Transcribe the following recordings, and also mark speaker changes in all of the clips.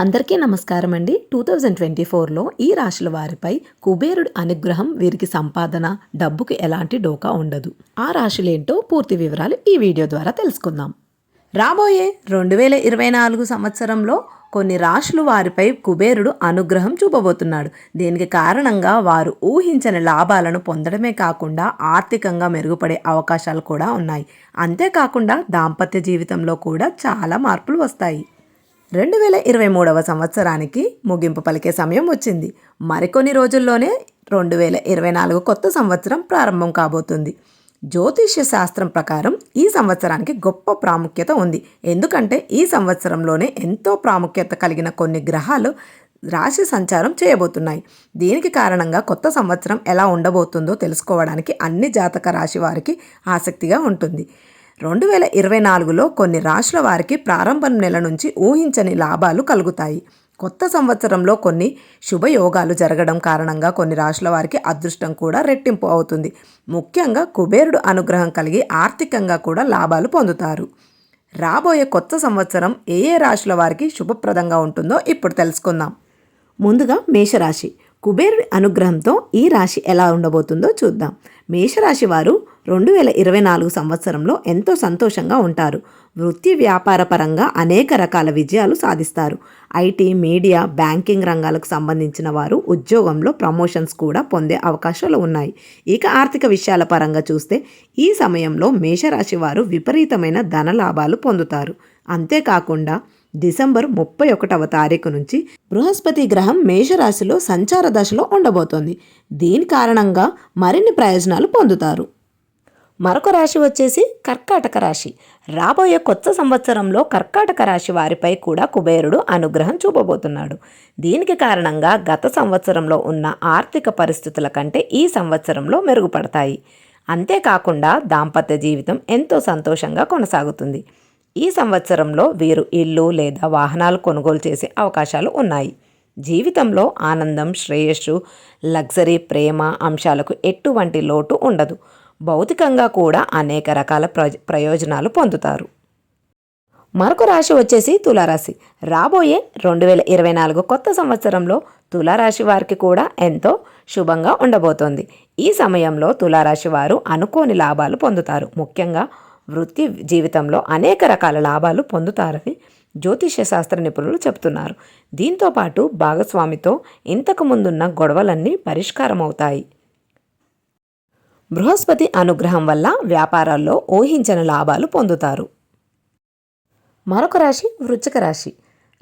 Speaker 1: అందరికీ నమస్కారం అండి. టూ థౌజండ్ ట్వంటీ ఫోర్లో ఈ రాశుల వారిపై కుబేరుడి అనుగ్రహం వీరికి సంపాదన డబ్బుకి ఎలాంటి డోకా ఉండదు. ఆ రాశులేంటో పూర్తి వివరాలు ఈ వీడియో ద్వారా తెలుసుకుందాం. రాబోయే రెండు వేల ఇరవై నాలుగు సంవత్సరంలో కొన్ని రాశులు వారిపై కుబేరుడు అనుగ్రహం చూపబోతున్నాడు. దీనికి కారణంగా వారు ఊహించని లాభాలను పొందడమే కాకుండా ఆర్థికంగా మెరుగుపడే అవకాశాలు కూడా ఉన్నాయి. అంతేకాకుండా దాంపత్య జీవితంలో కూడా చాలా మార్పులు వస్తాయి. రెండు వేల ఇరవై మూడవ సంవత్సరానికి ముగింపు పలికే సమయం వచ్చింది. మరికొన్ని రోజుల్లోనే రెండు వేల ఇరవై నాలుగు కొత్త సంవత్సరం ప్రారంభం కాబోతుంది. జ్యోతిష్య శాస్త్రం ప్రకారం ఈ సంవత్సరానికి గొప్ప ప్రాముఖ్యత ఉంది. ఎందుకంటే ఈ సంవత్సరంలోనే ఎంతో ప్రాముఖ్యత కలిగిన కొన్ని గ్రహాలు రాశి సంచారం చేయబోతున్నాయి. దీనికి కారణంగా కొత్త సంవత్సరం ఎలా ఉండబోతుందో తెలుసుకోవడానికి అన్ని జాతక రాశి వారికి ఆసక్తిగా ఉంటుంది. రెండు వేల ఇరవై నాలుగులో కొన్ని రాశుల వారికి ప్రారంభం నెల నుంచి ఊహించని లాభాలు కలుగుతాయి. కొత్త సంవత్సరంలో కొన్ని శుభయోగాలు జరగడం కారణంగా కొన్ని రాశుల వారికి అదృష్టం కూడా రెట్టింపు అవుతుంది. ముఖ్యంగా కుబేరుడు అనుగ్రహం కలిగి ఆర్థికంగా కూడా లాభాలు పొందుతారు. రాబోయే కొత్త సంవత్సరం ఏ ఏ రాశుల వారికి శుభప్రదంగా ఉంటుందో ఇప్పుడు తెలుసుకుందాం. ముందుగా మేషరాశి. కుబేరుడి అనుగ్రహంతో ఈ రాశి ఎలా ఉండబోతుందో చూద్దాం. మేషరాశి వారు రెండు వేల ఇరవై నాలుగు సంవత్సరంలో ఎంతో సంతోషంగా ఉంటారు. వృత్తి వ్యాపార పరంగా అనేక రకాల విజయాలు సాధిస్తారు. ఐటీ మీడియా బ్యాంకింగ్ రంగాలకు సంబంధించిన వారు ఉద్యోగంలో ప్రమోషన్స్ కూడా పొందే అవకాశాలు ఉన్నాయి. ఇక ఆర్థిక విషయాల పరంగా చూస్తే ఈ సమయంలో మేషరాశి వారు విపరీతమైన ధన లాభాలు పొందుతారు. అంతేకాకుండా డిసెంబర్ ముప్పై ఒకటవ తారీఖు నుంచి బృహస్పతి గ్రహం మేషరాశిలో సంచార దశలో ఉండబోతోంది. దీని కారణంగా మరిన్ని ప్రయోజనాలు పొందుతారు. మరొక రాశి వచ్చేసి కర్కాటక రాశి. రాబోయే కొత్త సంవత్సరంలో కర్కాటక రాశి వారిపై కూడా కుబేరుడు అనుగ్రహం చూపబోతున్నాడు. దీనికి కారణంగా గత సంవత్సరంలో ఉన్న ఆర్థిక పరిస్థితుల కంటే ఈ సంవత్సరంలో మెరుగుపడతాయి. అంతేకాకుండా దాంపత్య జీవితం ఎంతో సంతోషంగా కొనసాగుతుంది. ఈ సంవత్సరంలో వీరు ఇల్లు లేదా వాహనాలు కొనుగోలు చేసే అవకాశాలు ఉన్నాయి. జీవితంలో ఆనందం శ్రేయస్సు లగ్జరీ ప్రేమ అంశాలకు ఎటువంటి లోటు ఉండదు. భౌతికంగా కూడా అనేక రకాల ప్రయోజనాలు పొందుతారు. మరొక రాశి వచ్చేసి తులారాశి. రాబోయే రెండు వేల ఇరవై నాలుగు కొత్త సంవత్సరంలో తులారాశి వారికి కూడా ఎంతో శుభంగా ఉండబోతోంది. ఈ సమయంలో తులారాశి వారు అనుకోని లాభాలు పొందుతారు. ముఖ్యంగా వృత్తి జీవితంలో అనేక రకాల లాభాలు పొందుతారని జ్యోతిష్య శాస్త్ర నిపుణులు చెబుతున్నారు. దీంతోపాటు భాగస్వామితో ఇంతకు ముందున్న గొడవలన్నీ పరిష్కారం అవుతాయి బృహస్పతి అనుగ్రహం వల్ల వ్యాపారాల్లో ఊహించని లాభాలు పొందుతారు. మరొక రాశి వృచ్చిక రాశి.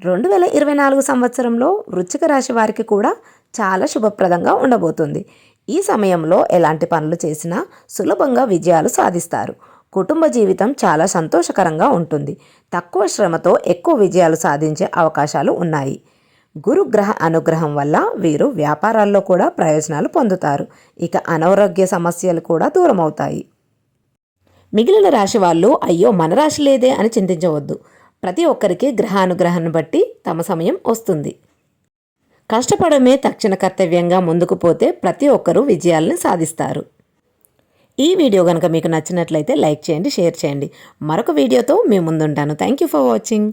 Speaker 1: రెండు వేల ఇరవై నాలుగు సంవత్సరంలో వృచ్చిక రాశి వారికి కూడా చాలా శుభప్రదంగా ఉండబోతుంది. ఈ సమయంలో ఎలాంటి పనులు చేసినా సులభంగా విజయాలు సాధిస్తారు. కుటుంబ జీవితం చాలా సంతోషకరంగా ఉంటుంది. తక్కువ శ్రమతో ఎక్కువ విజయాలు సాధించే అవకాశాలు ఉన్నాయి. గురుగ్రహ అనుగ్రహం వల్ల వీరు వ్యాపారాల్లో కూడా ప్రయోజనాలు పొందుతారు. ఇక అనారోగ్య సమస్యలు కూడా దూరం అవుతాయి మిగిలిన రాశి వాళ్ళు అయ్యో మన రాశి లేదే అని చింతించవద్దు. ప్రతి ఒక్కరికి గ్రహానుగ్రహాన్ని బట్టి తమ సమయం వస్తుంది. కష్టపడమే తక్షణ కర్తవ్యంగా ముందుకు పోతే ప్రతి ఒక్కరూ విజయాలను సాధిస్తారు. ఈ వీడియో కనుక మీకు నచ్చినట్లయితే లైక్ చేయండి షేర్ చేయండి. మరొక వీడియోతో మీ ముందుంటాను. Thank you for watching.